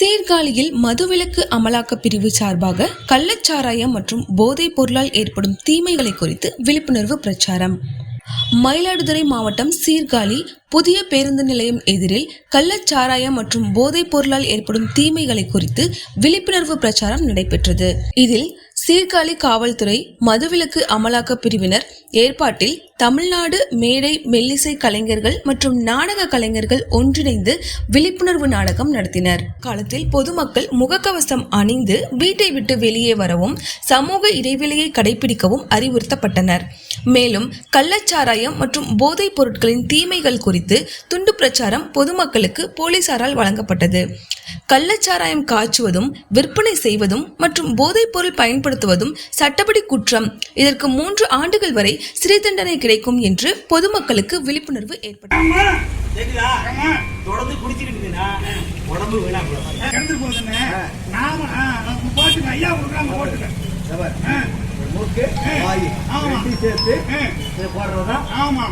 சீர்காழியில் மதுவிலக்கு அமலாக்க பிரிவு சார்பாக கள்ளச்சாராயம் மற்றும் போதைப் பொருளால் ஏற்படும் தீமைகளை குறித்து விழிப்புணர்வு பிரச்சாரம். மயிலாடுதுறை மாவட்டம் சீர்காழி புதிய பேருந்து நிலையம் எதிரில் கள்ளச்சாராயம் மற்றும் போதைப் பொருளால் ஏற்படும் தீமைகளை குறித்து விழிப்புணர்வு பிரச்சாரம் நடைபெற்றது. இதில் சீர்காழி காவல்துறை மதுவிலக்கு அமலாக்க பிரிவினர் ஏற்பாட்டில் தமிழ்நாடு மேடை மெல்லிசை கலைஞர்கள் மற்றும் நாடக கலைஞர்கள் ஒன்றிணைந்து விழிப்புணர்வு நாடகம் நடத்தினர். காலத்தில் பொதுமக்கள் முகக்கவசம் அணிந்து வீட்டை விட்டு வெளியே வரவும் சமூக இடைவெளியை கடைபிடிக்கவும் அறிவுறுத்தப்பட்டனர். மேலும் கள்ளச்சாராயம் மற்றும் போதைப் பொருட்களின் தீமைகள் குறித்து துண்டு பிரச்சாரம் பொதுமக்களுக்கு போலீசாரால் வழங்கப்பட்டது. கள்ளச்சாராயம் காய்ச்சுவதும் விற்பனை செய்வதும் மற்றும் போதைப் பொருள் பயன்படுத்துவதும் சட்டப்படி குற்றம். இதற்கு மூன்று ஆண்டுகள் வரை சிறை தண்டனை கிடைக்கும் என்று பொதுமக்களுக்கு விழிப்புணர்வு ஏற்பட்டது. தொடர்ந்து உடம்பு வீணா நாம போட்டுக்க ஐயா கொடுக்குறாங்க போட்டுக்க. மூக்கு வாய். சேர்த்து. போடுறதுதான் ஆமா.